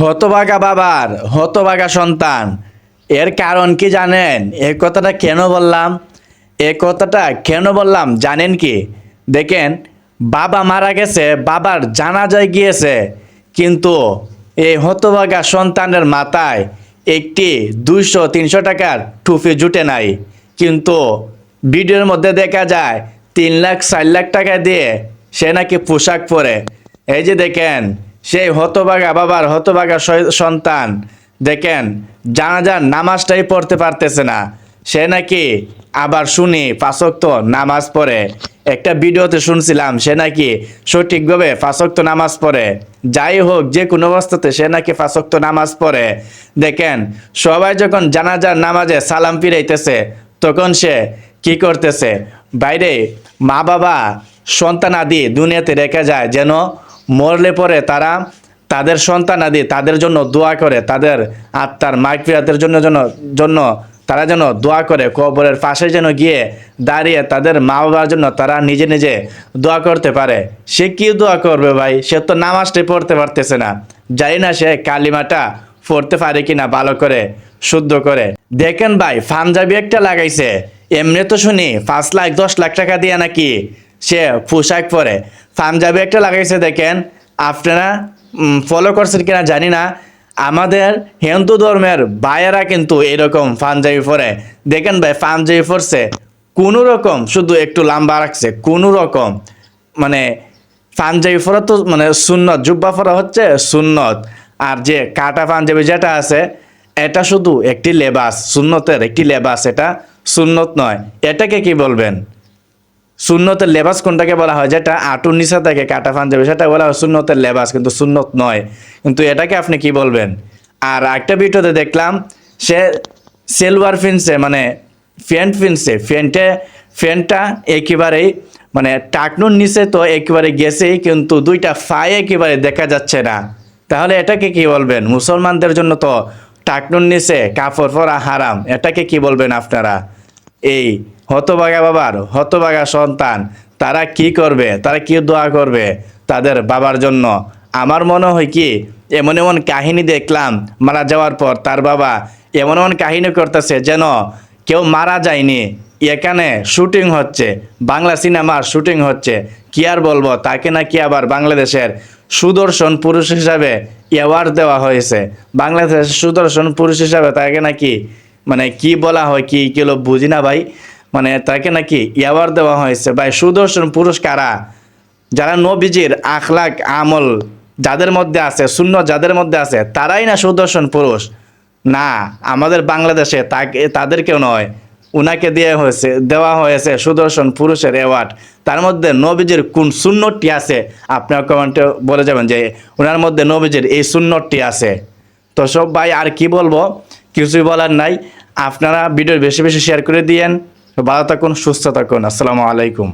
হতভাগা বাবার, হতভাগা সন্তান। এর কারণ কি জানেন? এ কথাটা কেন বললাম? এ কথাটা কেন বললাম? জানেন কি? দেখেন, বাবা মারা গেছে, বাবার জানাজায় গিয়েছে। কিন্তু এই হতভাগা সন্তানের মাথায় একটি দুইশো, তিনশো টাকার টুপি জুটে নাই। কিন্তু ভিডিওর মধ্যে দেখা যায়, তিন লাখ, চার লাখ টাকা দিয়ে সে নাকি পোশাক পরে। এই যে দেখেন সেই হতভাগা বাবার হতভাগা স- সন্তান। দেখেন, জানাজার নামাজটাই পড়তে পারতেছে না। সে নাকি আবার শুনি ফাঁসক্ত নামাজ পড়ে। একটা ভিডিওতে শুনছিলাম, সে নাকি সঠিকভাবে ফাঁসক্ত নামাজ পড়ে। যাই হোক, যে কোনো অবস্থাতে সে নাকি ফাঁসক্ত নামাজ পড়ে। দেখেন, সবাই যখন জানাজার নামাজে সালাম ফিরাইতেছে, তখন সে কি করতেছে? বাইরে মা বাবা সন্তান আদি দুনিয়াতে রেখে যায় যেন মরলে পরে তারা তাদের সন্তান আদি তাদের জন্য দোয়া করে, তাদের আত্মার মাইফিরাতের জন্য জন্য জন্য তারা যেন দোয়া করে, কবরের পাশে যেন গিয়ে দাঁড়িয়ে তাদের মা বাবার জন্য তারা নিজে নিজে দোয়া করতে পারে। সে কি দোয়া করবে ভাই? সে তো নামাজটাই পড়তে পারতেছে না। জানি না সে কালিমাটা পড়তে পারে কিনা ভালো করে, শুদ্ধ করে। দেখেন ভাই, পাঞ্জাবি একটা লাগাইছে। এমনি তো শুনি, পাঁচ লাখ, দশ লাখ টাকা দিয়ে নাকি সে পোশাক পরে। পাঞ্জাবি একটা লাগাইছে দেখেন, আপনারা ফলো করছেন কিনা জানি না। আমাদের হিন্দু ধর্মের ভাইয়েরা কিন্তু এরকম পাঞ্জাবি পরে। দেখেন ভাই, পাঞ্জাবি পরছে, কোনো রকম, শুধু একটু লম্বা রাখছে, কোনো রকম। মানে পাঞ্জাবি পরা তো মানে সুন্নত, জুব্বা পরা হচ্ছে সুন্নত। আর যে কাটা পাঞ্জাবি যেটা আছে, এটা শুধু একটি লেবাস, সুন্নতের একটি লেবাস, এটা সুন্নত নয়। এটাকে কি বলবেন? সুন্নতের লেবাস কোনটাকে বলা হয়? যেটা আটুর নিচে থাকে কাটা পাঞ্জাবি সেটা বলা হয় সুন্নতের লেবাস, কিন্তু সুন্নত নয়। কিন্তু এটাকে আপনি কি বলবেন? আর একটা ভিডিওতে দেখলাম, সে সেলওয়ার ফিনছে মানে ফ্যান্ট ফিনছে ফ্যান্টে ফ্যানটা একেবারেই মানে টাকনুর নিচে তো একেবারে গেছেই, কিন্তু দুইটা ফাই একেবারে দেখা যাচ্ছে না। তাহলে এটাকে কি বলবেন? মুসলমানদের জন্য তো টাকনুর নিচে কাপড় পরা হারাম। এটাকে কি বলবেন আপনারা? এই হতভাগা বাবার, হতভাগা সন্তান, তারা কি করবে? তারা কি দোয়া করবে তাদের বাবার জন্য? আমার মনে হয় কি, এমন এমন কাহিনী দেখলাম মারা যাওয়ার পর তার বাবা এমন এমন কাহিনী করতেছে যেন কেউ মারা যায়নি। এখানে শুটিং হচ্ছে, বাংলা সিনেমার শুটিং হচ্ছে। কি আর বলব, তাকে নাকি আবার বাংলাদেশের সুদর্শন পুরুষ হিসাবে অ্যাওয়ার্ড দেওয়া হয়েছে। বাংলাদেশের সুদর্শন পুরুষ হিসাবে তাকে নাকি মানে কি বলা হয়, কি কিলো বুঝি না ভাই। মানে তাকে নাকি অ্যাওয়ার্ড দেওয়া হয়েছে। ভাই, সুদর্শন পুরুষ কারা যারা নবীজির আখলাক, আমল যাদের মধ্যে আছে শূন্য যাদের মধ্যে আছে, তারাই না সুদর্শন পুরুষ? না, আমাদের বাংলাদেশে তাকে তাদেরকেও নয়। উনাকে দেওয়া হয়েছে দেওয়া হয়েছে সুদর্শন পুরুষের অ্যাওয়ার্ড তার মধ্যে নবীজির কোন শূন্যটি আছে? আপনার কমেন্টে বলে যাবেন যে ওনার মধ্যে নবীজির এই শূন্যটি আছে। তো সব ভাই, আর কি বলব? কিছুই বলার নাই। আপনারা ভিডিও বেশি বেশি শেয়ার করে দিয়েন। ভালো থাকুন, সুস্থ থাকুন। আসসালামু আলাইকুম।